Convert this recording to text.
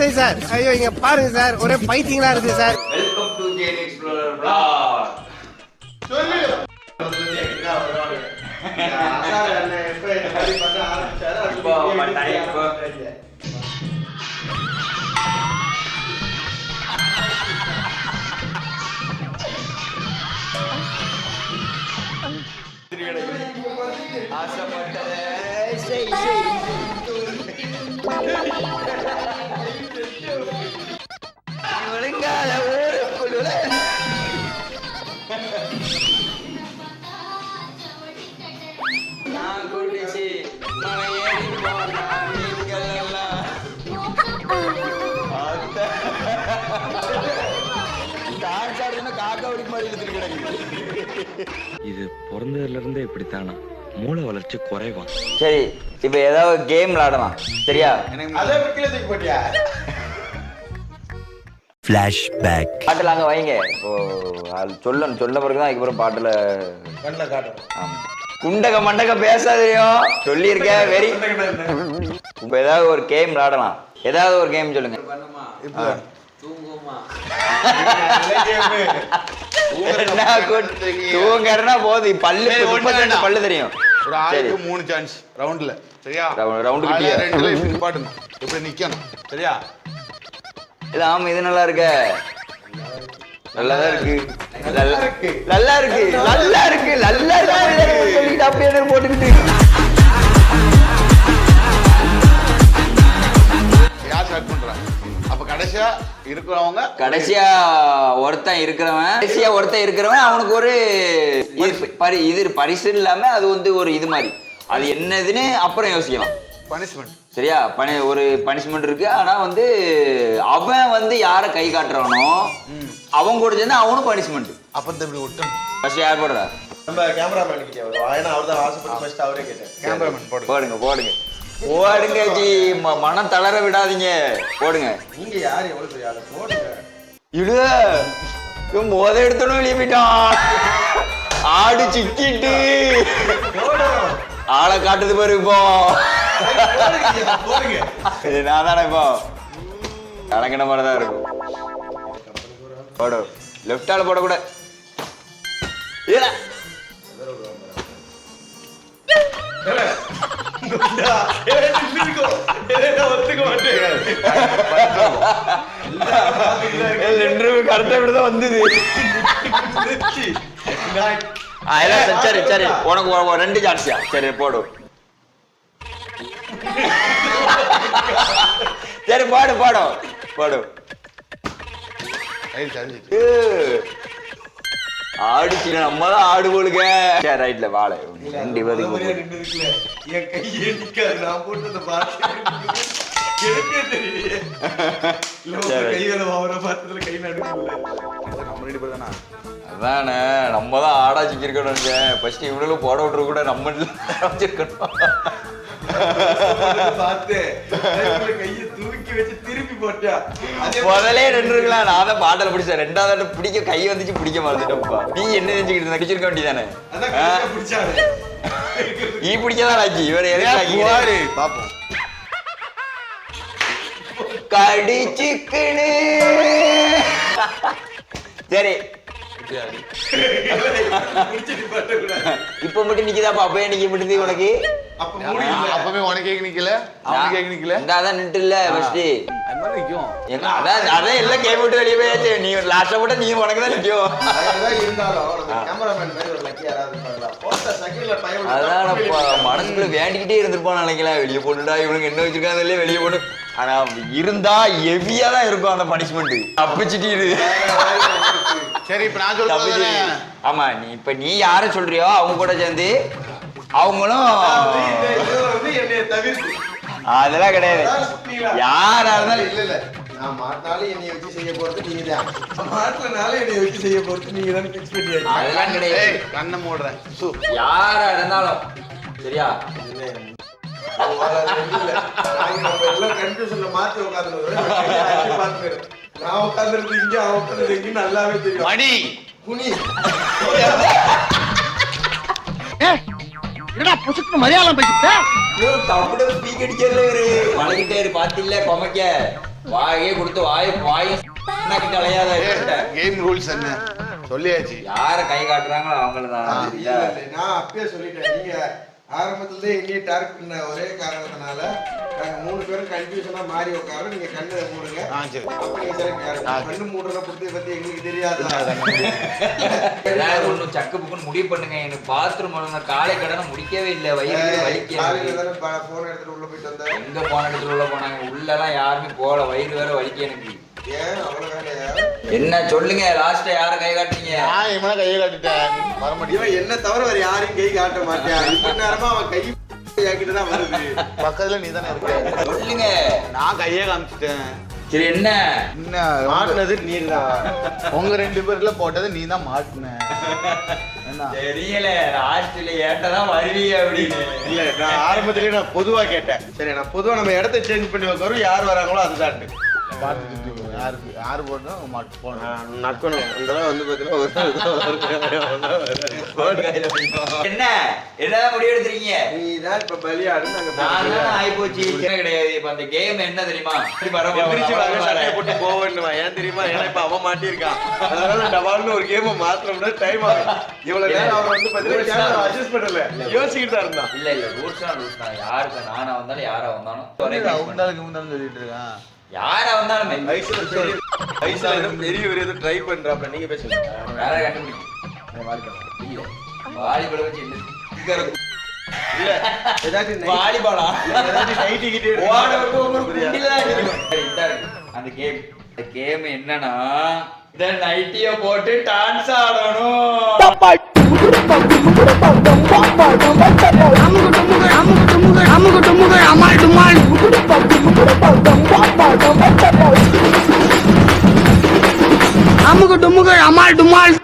Sorry sir. ஐயோ இங்க பாருங்க சார். ஒரே பைத்தியங்களா இருக்கு sir. Welcome to Jane explorer blog இப்போ ஆசைப்பட்டதை. ஊருக்குள்ள நான் இது பிறந்ததுல இருந்தே இப்படித்தானா? மூளை வளர்ச்சி குறைவான். சரி இப்போ ஏதாவது கேம் விளாடலாம் சரியா? ஃபிளாஷ்பேக் பாட்டில் அங்கே வைங்க. இப்போ அது சொல்லணும் சொன்ன பிறகு தான் அதுக்கப்புறம் பாட்டில் ஆமா. குண்டக மண்டக பேசாதையும் சொல்லியிருக்கேன் வெரி இப்போ ஏதாவது ஒரு கேம் விளாடலாம். ஏதாவது ஒரு கேம் சொல்லுங்க. கூட்டு- தூங்கறனா போதும். பல்லு முப்பத்தி. பல்லு தெரியும். ஒரு சரி. ஆளுக்கு மூணு சான்ஸ் ரவுண்ட்ல சரியா? இப்படி நிக்கணும். சரியா? இல்ல ஆமா இது நல்லா இருக்க. நல்லா இருக்கு நல்லா இருக்கு நல்லா இருக்கு. நல்லா இருக்கு அப்படியே போட்டுக்கிட்டு யார் ஸ்டார்ட் பண்றா? அப்ப கடைசியா இருக்கிறவங்க கடைசியா ஒருத்தன் இருக்கிறவன். கடைசியா ஒருத்தன் இருக்கிறவன் அவனுக்கு ஒரு பரி இது பரிசு இல்லாம அது வந்து ஒரு இது மாதிரி. அது என்னதுன்னு அப்புறம் யோசிக்கலாம். பனிஷ்மெண்ட் சரியா? பனி ஒரு பனிஷ்மெண்ட் இருக்கு. ஆனா வந்து அவன் வந்து யாரை கை காட்டுறானோ அவன் கூட சேர்ந்து அவனும் பனிஷ்மெண்ட் அப்ப இந்த இப்படி விட்டணும் ஃபர்ஸ்ட் யார் போடுறா? நம்ம கேமராமேன் கிட்டே ஏன்னா அவர் தான் ஆசைப்பட்டு ஃபர்ஸ்ட் அவரே கேட்டார் கேமராமேன் போடு போடுங்க. போடுங்க போடுங்க. ஜி. ம- மனம் தளர விடாதீங்க. போடுங்க. நீங்க யார்? எவ்வளவு பெரிய ஆளு? போடுங்க. இடு மோத எடுத்தனும் வெளியே போயிட்டான். ஆடு சிக்கிட்டு. ஆளை காட்டுது பாரு இப்போ. போடுங்க இது நான் தானே இப்போ. கணக்கின மாதிரி தான் இருக்கும். போடு. லெஃப்ட் ஆள் போடக்கூட உனக்கு ரெண்டு சான்ஸியா சரி போடு. சரி பாடு பாடு. பாடு. ரைட் சரிஞ்சிட்டு ஏ, ஆடுச்சு நம்ம தான் ஆடு போலுங்க சரி ரைட்ல வாழை. ரெண்டு அதானே நம்ம தான்? ஆடா சிக்கிருக்கணுங்க ஃபர்ஸ்ட் இவனும் போட விட்டுரு கூட நம்ம வச்சிருக்கணும் பார்த்து கைக்குள்ள கையை தூக்கி வச்சு திருப்பி போட்டா அதே முதலே ரெண்டு இருக்கலாம் நான் தான் பாட்டில் பிடிச்சேன். ரெண்டாவது பிடிக்க கை வந்துச்சு பிடிக்க மறந்துட்டப்பா நீ என்ன செஞ்சுக்கிட்டு இருந்த? பிடிச்சிருக்க வேண்டியதானே? நீ பிடிக்கதான் ஆச்சு இவர் பாரு பாப்போம் கடிச்சுக்கினு சரி. பிடிச்சிட்டு பாட்டக்கூடாது இப்ப மட்டும் நிக்குதாப்பா அப்பவே நிக்க மாட்டேங்குது உனக்கு? அப்பவே உனக்கு கேக் நிக்கல? அவனுக்கு கேக் நிக்கல? இந்த அதான் நின்று இல்ல ஃபர்ஸ்ட் அதான் அதான் எல்லாம் கேம் விட்டு வெளியே போயாச்சு. நீ லாஸ்டா போட்டா நீ உனக்கு தான் நிக்கும். அதானப்பா மனசுக்குள்ள வேண்டிக்கிட்டே இருந்திருப்பான் நினைக்கலாம் வெளியே போட்டுடா இவனுக்கு என்ன வச்சிருக்காங்க இல்லையே வெளியே போட்டு. ஆனா இருந்தா ஹெவியா தான் இருக்கும் அந்த பனிஷ்மெண்ட் தப்பிச்சிட்டு சரி இப்ப நான் சொல்றேன் ஆமா நீ இப்ப நீ யார சொல்றியோ அவங்க கூட சேர்ந்து அவங்களும் அதெல்லாம் கிடையாது. யாரா இருந்தாலும் இல்ல இல்ல. நான் மாட்டினாலும் என்னைய வச்சு செய்ய போறது நீங்க தான் மாட்டினாலும் என்னைய வச்சு செய்ய போறது நீங்க தான் பண்ணியாச்சு. அதெல்லாம் கிடையாது. கண்ணை மூடுறேன். யாரா இருந்தாலும் சரியா? கன்ஃபியூஷன்ல மாத்தி நான் உட்கார்ந்துருக்கு இங்க அவன் உட்கார்ந்து இங்க நல்லாவே தெரியும். மணி. குனி. தப்புட பீக் அடிக்கிறதுல ஒரு வணங்கிட்டே இரு பாத்தில்ல கொமைக்க. வாயே கொடுத்து வாய் வாய் கலையாத கேம் ரூல்ஸ் என்ன? சொல்லியாச்சு. யார கை காட்டுறாங்களோ அவங்கள இல்ல, தான் இல்ல, நான் அப்பயே சொல்லிட்டேன் நீங்க ஆரம்பத்துல என்னைய டார்க் பண்ண ஒரே காரணத்தினால நாங்க மூணு பேரும் கன்ஃபியூஷனா மாறி உட்காரோம் நீங்க கண்ணு மூடுங்க. கண்ணு மூடுறத பத்தி பத்தி எங்களுக்கு தெரியாது. ஒண்ணும் சக்கு புக்குன்னு முடிவு பண்ணுங்க. எனக்கு பாத்ரூம் காலை கடனை முடிக்கவே இல்லை. வயிறு காலையில வலிக்க தானே போன் எடுத்துட்டு உள்ள போயிட்டு வந்தேன் எங்க போன இடத்துல உள்ள போனாங்க? உள்ளலாம் யாருமே போல வயிறு வேற வலிக்க எனக்கு. என்ன சொல்லுங்க லாஸ்டா யார கை காட்டுறீங்க நான் இவனை கையை காட்டிட்டேன். வர இவன் என்ன தவிர வேற யாரையும் கை காட்ட மாட்டான். இப்ப நேரமா அவன் கை தான் வருது. பக்கத்துல நீ தானே இருக்க? சொல்லுங்க. நான் கையே காமிச்சிட்டேன். சரி என்ன? என்ன? மாட்டினது நீர் தான் உங்க ரெண்டு பேர்ல போட்டது நீ தான் மாட்டின. என்ன? தெரியல. லாஸ்ட்ல ஏட்டதான் வருவீங்க அப்படின்னு. இல்ல நான் ஆரம்பத்திலேயே நான் பொதுவா கேட்டேன். சரி நான் பொதுவா நம்ம இடத்த சேஞ்ச் பண்ணி வைக்கிறோம். யார் வராங்களோ அதுதான் பார்த்துட்டு யாருக்கு யாரு போடணும். நக்கணும். தடவை வந்து பாத்தீங்கன்னா என்ன? என்னதான் முடிவு எடுத்துறீங்க நீ தான் இப்ப பலியாடு நாங்க ஆயிப்போச்சு. என்ன கிடையாது. இப்ப அந்த கேம் என்ன தெரியுமா? போட்டு போவேன்னுவா. ஏன் தெரியுமா? ஏன்னா இப்ப அவன் மாட்டியிருக்கான். அதனால டபால்னு ஒரு கேம் மாத்திரம்னா டைம் ஆகும். இவ்வளவு நேரம் அவன் வந்து பாத்தீங்கன்னா அட்ஜஸ்ட் பண்ணல. யோசிச்சுட்டு தான் இருந்தான். இல்ல இல்ல ரூல்ஸ் தான் ரூல்ஸ் தான். யாருக்கு நானா வந்தாலும் யாரா வந்தாலும் முந்தாலும் சொல்லிட்டு இருக்கான். யாரா வந்தாலுமே வயசுல பெரிய வயசுல பெரிய ஒரு ஏதோ ட்ரை பண்றாப்ல. நீங்க பேசுங்க வேற கண்டுபிடிக்கும் இல்ல வாலிபால் வச்சு என்ன இல்ல. ஏதாச்சும் வாலிபாலா? ஏதாச்சும் night கிட்டே எடுத்து ஓட விட்டு ஒரு புரியுதா? குண்டில தான் அடிக்கணும். சரி, இந்தா இருக்கு. அந்த கேம் இந்த கேம் என்னன்னா இந்த நைட்டிய போட்டு டான்ஸ் ஆடணும். அமுகு டுமுக்கு அமால் டுமால்.